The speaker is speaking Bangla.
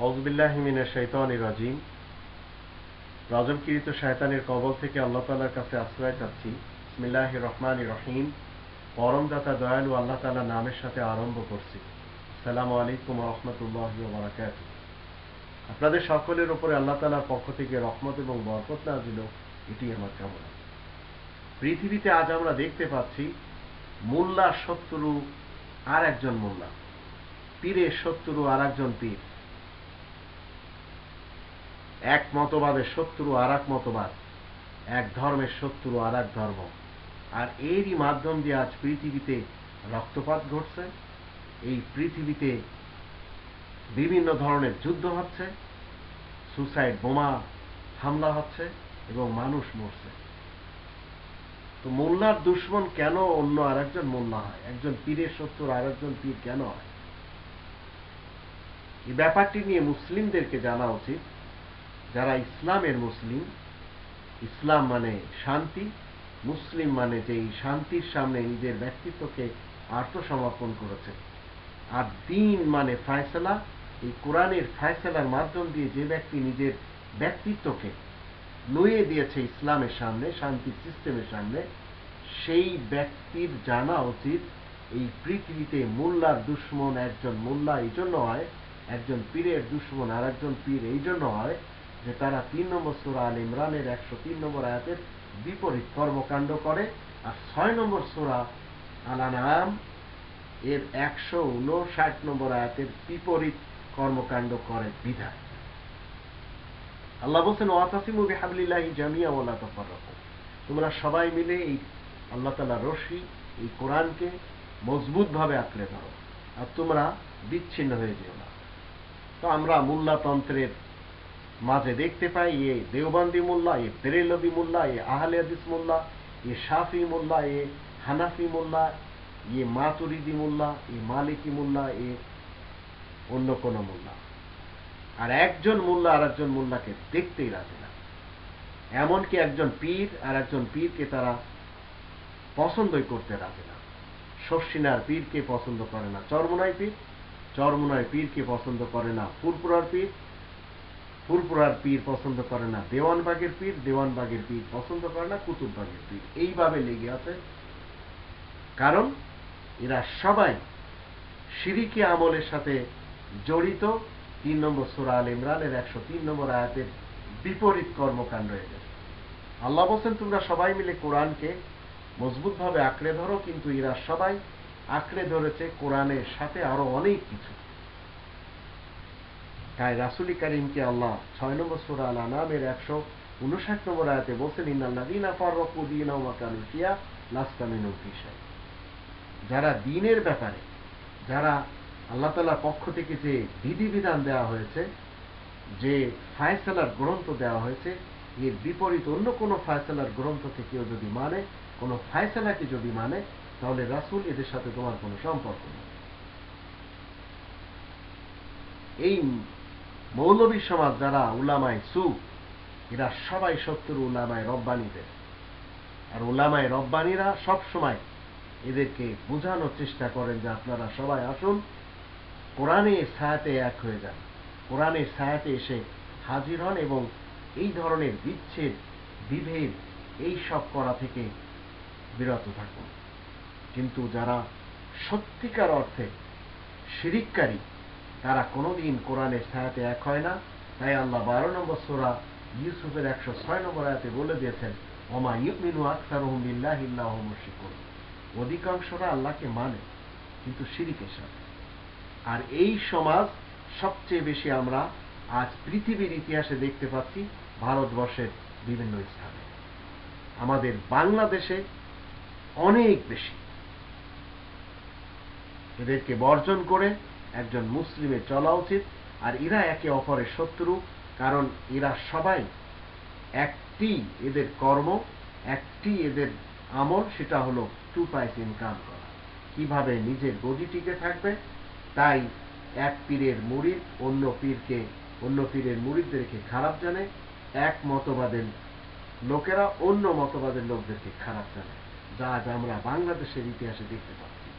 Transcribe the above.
রাজিম। কবল থেকে আল্লাহ তালার কাছে আশ্রয় চাচ্ছি। ইসমিল্লাহ রহমান রহিম। পরমদাতা, দয়ালু আল্লাহ তালা নামের সাথে আরম্ভ করছি। সালাম আলাইকুম রহমতুল্লাহ বারাকাত আপনাদের সকলের উপরে আল্লাহ তালার পক্ষ থেকে রহমত এবং বরকত না দিল এটি আমার কামনা। পৃথিবীতে আজ আমরা দেখতে পাচ্ছি মোল্লা শত্রু আর একজন মোল্লা। পীরের শত্রু আর একজন পীর। এক মতবাদের শত্রু আর এক মতবাদ। এক ধর্মের শত্রু আর এক ধর্ম। আর এরই মাধ্যম দিয়ে আজ পৃথিবীতে রক্তপাত ঘটছে। এই পৃথিবীতে বিভিন্ন ধরনের যুদ্ধ হচ্ছে। সুসাইড বোমা হামলা হচ্ছে এবং মানুষ মরছে। তো মোল্লার দুশ্মন কেন অন্য আর একজন মোল্লা হয়? একজন পীরের শত্রু আর একজন পীর কেন হয়? এই ব্যাপারটি নিয়ে মুসলিমদেরকে জানা উচিত যারা ইসলামের মুসলিম, ইসলাম মানে শান্তি, মুসলিম মানে যে এই শান্তির সামনে নিজের ব্যক্তিত্বকে আত্মসমর্পণ করেছে। আর দিন মানে ফায়সলা, এই কোরআনের ফায়সলার মাধ্যম দিয়ে যে ব্যক্তি নিজের ব্যক্তিত্বকে নুয়ে দিয়েছে ইসলামের সামনে শান্তি সিস্টেমের সামনে, সেই ব্যক্তির জানা উচিত এই পৃথিবীতে মোল্লার দুশ্মন একজন মোল্লা এই জন্য হয়, একজন পীরের দুশ্মন আর একজন পীর এই জন্য হয় যে তারা তিন নম্বর সোরা আল ইমরানের একশো তিন নম্বর আয়াতের বিপরীত কর্মকাণ্ড করে, আর ছয় নম্বর সোরা আল আনাম এর একশো উনষাট নম্বর আয়াতের বিপরীত কর্মকাণ্ড করে বিধায় আল্লাহ বলছেন, ওয়াতাসিমু বিহাবলিল্লাহি জামিয়া ওয়ালা তাফাররাকু। তোমরা সবাই মিলে এই আল্লাহ তাআলা রশি, এই কোরআনকে মজবুতভাবে আঁকড়ে ধরো, আর তোমরা বিচ্ছিন্ন হয়ে যেও না। তো আমরা মোল্লাতন্ত্রের মাঝে দেখতে পাই এ দেওবন্দি মোল্লা, এ বেরেলবি মোল্লা, এ আহলে হাদিস মোল্লা, এ শাফি মোল্লা, এ হানাফি মোল্লা, এ মাতুরিদি মোল্লা, এ মালিকি মোল্লা, এ অন্য কোন মোল্লা। আর একজন মোল্লা আর একজন মোল্লাকে দেখতেই রাজে না। এমনকি একজন পীর আর একজন পীরকে তারা পছন্দই করতে রাজে না। শর্ষিনার পীরকে পছন্দ করে না চরমনাই পীর চরমনায় পীরকে পছন্দ করে না ফুরপুরার পীর ফুরপুরার পীর পছন্দ করে না, দেওয়ানবাগের পীর দেওয়ানবাগের পীর পছন্দ করে না, কুতুববাগের পীর। এইভাবে লেগে আছে। কারণ এরা সবাই সিরিকি আমলের সাথে জড়িত। তিন নম্বর সুরা আল ইমরানের একশো তিন নম্বর আয়াতের বিপরীত কর্মকাণ্ড হয়ে গেছে আল্লাহ বলছেন, তোমরা সবাই মিলে কোরআনকে মজবুতভাবে আঁকড়ে ধরো, কিন্তু এরা সবাই আঁকড়ে ধরেছে কোরআনের সাথে আরও অনেক কিছু। তাই রাসুলি করিমকে আল্লাহ ছয় নম্বর সুরা আল আনামের একশো উনষাট নম্বর আয়াতে বলছেন ইন্নাল্লাদিনা ফাররাকু দীনাহুম ওয়া কানু ফিয়া লাস্তা মিনুল ফিশাই যারা দিনের ব্যাপারে, যারা আল্লাহ তালার পক্ষ থেকে যে বিধিবিধান দেওয়া হয়েছে, যে ফায়সালার গ্রন্থ দেওয়া হয়েছে, এর বিপরীত অন্য কোনো ফায়সালার গ্রন্থ থেকেও যদি মানে কোনো ফায়সালাকে যদি মানে তাহলে রাসুল এদের সাথে তোমার কোনো সম্পর্ক নেই। এই মৌলবী সমাজ যারা উলামায় সু, এরা সবাই সত্তর উলামায় রব্বানিদের। আর উলামায় রব্বানিরা সব সময় এদেরকে বোঝানোর চেষ্টা করেন যে আপনারা সবাই আসুন কোরআনের ছায়াতে এক হয়ে যান। কোরআনের ছায়াতে এসে হাজির হন এবং এই ধরনের বিচ্ছেদ, বিভেদ, এই সব করা থেকে বিরত থাকুন। কিন্তু যারা সত্যিকার অর্থে শিরিককারী তারা কোনোদিন কোরআনের ছায়াতে এক হয় না। তাই আল্লাহ বারো নম্বর সোরা ইউসুফের একশো ছয় নম্বর আয়াতে বলে দিয়েছেন, ওমা ইউমিনু আক্তার বিল্লাহ ইল্লাহ মুশিকুন অধিকাংশরা আল্লাহকে মানে কিন্তু শিরিকের সাথে। আর এই সমাজ সবচেয়ে বেশি আমরা আজ পৃথিবীর ইতিহাসে দেখতে পাচ্ছি, ভারতবর্ষের বিভিন্ন স্থানে। আমাদের বাংলাদেশে অনেক বেশি। এদেরকে বর্জন করে একজন মুসলিমের চলা উচিত আর এরা একে অপরের শত্রু, কারণ এরা সবাই একটি এদের কর্ম, একটি এদের আমল, সেটা হলো টু পাইস ইনকাম করা। কীভাবে নিজের গদি টিকে থাকবে? তাই এক পীরের মুরিদ অন্য পীরকে, অন্য পীরের মুরিদদেরকে খারাপ জানে, এক মতবাদের লোকেরা অন্য মতবাদের লোকদেরকে খারাপ জানে। যা আজ আমরা বাংলাদেশের ইতিহাসে দেখতে পাচ্ছি।